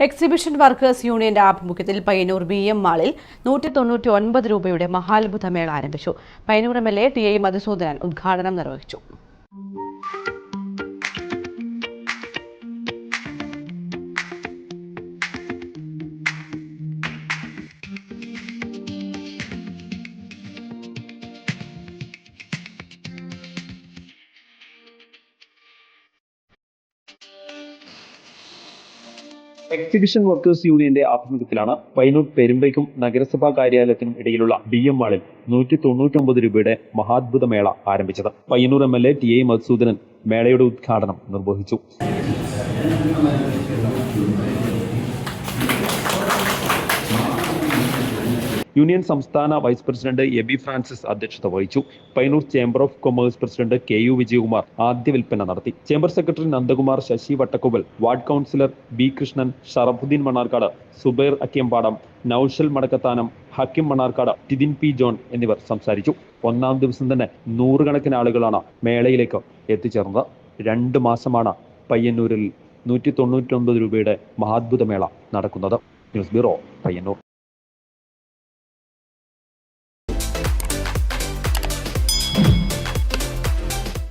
Exhibition workers യൂണിയന്റെ ആഭിമുഖ്യത്തിൽ Payyanur B M മാളിൽ നൂറ്റി തൊണ്ണൂറ്റി ഒൻപത് രൂപയുടെ മഹാത്ഭുത മേള ആരംഭിച്ചു. Payyanur M L A T I Madhusoodanan ഉദ്ഘാടനം നിർവഹിച്ചു. എക്സിബിഷൻ വർക്കേഴ്സ് യൂണിയന്റെ ആഭിമുഖ്യത്തിലാണ് പൈനൂർ പെരുമ്പയ്ക്കും നഗരസഭാ കാര്യാലയത്തിനും ഇടയിലുള്ള ബി എം മാളിൽ നൂറ്റി തൊണ്ണൂറ്റൊമ്പത് രൂപയുടെ മഹാത്ഭുത മേള ആരംഭിച്ചത്. Payyanur M L A T A Madhusoodanan മേളയുടെ ഉദ്ഘാടനം നിർവഹിച്ചു. യൂണിയൻ സംസ്ഥാന വൈസ് പ്രസിഡന്റ് എബി ഫ്രാൻസിസ് അധ്യക്ഷത വഹിച്ചു. Payyanur chamber of commerce president K U Vijayakumar ആദ്യ വിൽപ്പന നടത്തി. Chamber secretary Nandakumar Sasi Vattakkuval ward councillor B Krishnan Sharafudheen Mannarkkad Subair Akkiyampadam Noushal Madakkathanam Hakkim Mannarkkad Tidin P John എന്നിവർ സംസാരിച്ചു. ഒന്നാം ദിവസം തന്നെ നൂറുകണക്കിന് ആളുകളാണ് മേളയിലേക്ക് എത്തിച്ചേർന്നത്. രണ്ട് മാസമാണ് പയ്യന്നൂരിൽ നൂറ്റി തൊണ്ണൂറ്റൊമ്പത് രൂപയുടെ മഹാത്ഭുത മേള നടക്കുന്നത്. News bureau Payyanur.